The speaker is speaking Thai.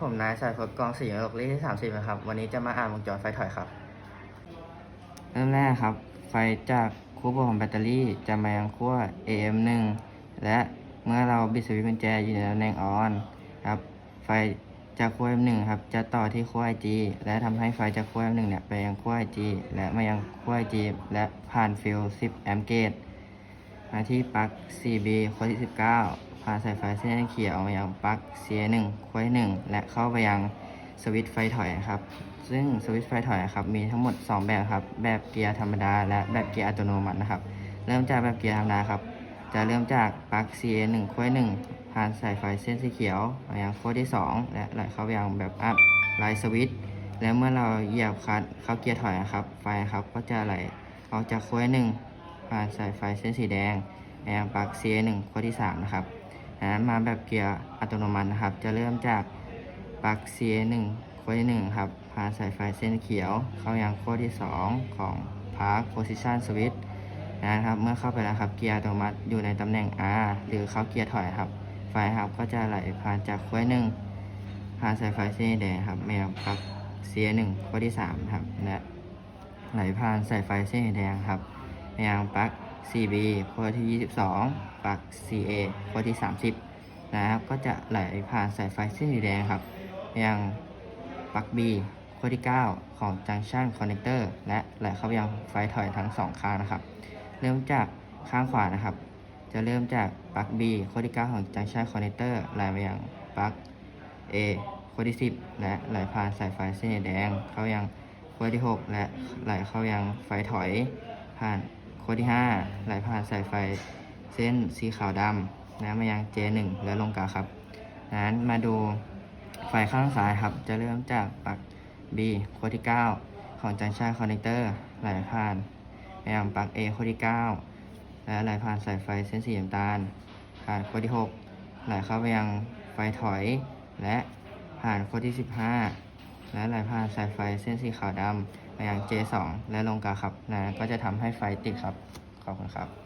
ผมนายสายพดกองสี่หกเลขที่สามสิบนะครับ วันนี้จะมาอ่านวงจรไฟถอยครับเริ่มแรกครับ ไฟจากคู่บวกของแบตเตอรี่จะมายังขั้ว AM1 และเมื่อเราบิดสวิตช์กุญแจอยู่ในตำแหน่งออนครับ ไฟจากขั้ว M1 ครับจะต่อที่ขั้ว IG และทำให้ไฟจากขั้ว M1 เนี่ยไปยังขั้ว IG และมายังขั้ว IG และผ่านฟิล10 แอมป์เกต มาที่ปลั๊ก 4B ขั้วที่ 19ผ่านสายไฟเส้นเขียวมายังปลั๊ก CA1 ขั้วที่1และเข้าไปยังสวิตช์ไฟถอยครับ ซึ่งสวิตช์ไฟถอยครับ มีทั้งหมด 2 แบบครับ แบบเกียร์ธรรมดา และแบบเกียร์อัตโนมัตินะครับ เริ่มจากแบบเกียร์ธรรมดาครับ จะเริ่มจากปลั๊ก CA1 ขั้วที่1ผ่านสายไฟเส้นสีเขียวมายังขั้วที่ 2 และไหลเข้าไปยังแบบอัพไลท์สวิตช์ แล้วเมื่อเราเหยียบคลัตช์เข้าเกียร์ถอยนะครับ ไฟครับ ก็จะไหลออกจากขั้วที่หนึ่ง ผ่านสายไฟเส้นสีแดงไปยังปลั๊ก CA1 ขั้วที่ 3 นะครับจากนั้นมาแบบเกียร์อัตโนมัตินะครับ จะเริ่มจากปลั๊ก CA1 ขั้วที่1ครับ ผ่านสายไฟเส้นเขียว เข้ายังขั้วที่ 2 ของ Park Position Switch นะครับเมื่อเข้าไปแล้วครับเกียร์อัตโนมัติอยู่ในตำแหน่ง R หรือเข้าเกียร์ถอยครับ ไฟครับก็จะไหลผ่านจากขั้วหนึ่งผ่านสายไฟเส้นแดงครับแมายังปลั๊ก CA1 ขั้วที่3ครับและไหลผ่านสายไฟเส้นแดงครับ ไปยังปลั๊ก 4B ขั้วที่ 22ปลั๊ก 4A ขั้วที่ 30 นะครับ ก็จะไหลผ่านสายไฟเส้นสีแดงครับไปยังปลั๊ก B ขั้วที่ 9 ของ Junction Connector และไหลเข้าไปยังไฟถอยทั้ง 2 ข้างนะครับ เริ่มจากข้างขวานะครับ จะเริ่มจากปลั๊ก B ขั้วที่ 9 ของ Junction Connector ไหลไปยังปลั๊ก A ขั้วที่ 10 และไหลผ่านสายไฟเส้นสีแดง เข้ายังขั้วที่ 6 และไหลเข้ายังไฟถอยผ่าน ขั้วที่ 5 ไหลผ่านสายไฟเส้นสีขาวดำนะมายัง J1 และลงกาครับนั้นมาดูไฟข้างซ้ายครับ จะเริ่มจากปลั๊ก B ขั้วที่ 9 ของจังชันคอนเนคเตอร์ไหลผ่านไปยังปลั๊ก A ขั้วที่ 9 และไหลผ่านสายไฟเส้นสีน้ำตาล ผ่านขั้วที่ 6 ไหลเข้าไปยังไฟถอย และผ่านขั้วที่ 15 และไหลผ่านสายไฟเส้นสีขาวดำ ไปยัง J2 และลงกาครับนะก็จะทำให้ไฟติดครับ ขอบคุณครับ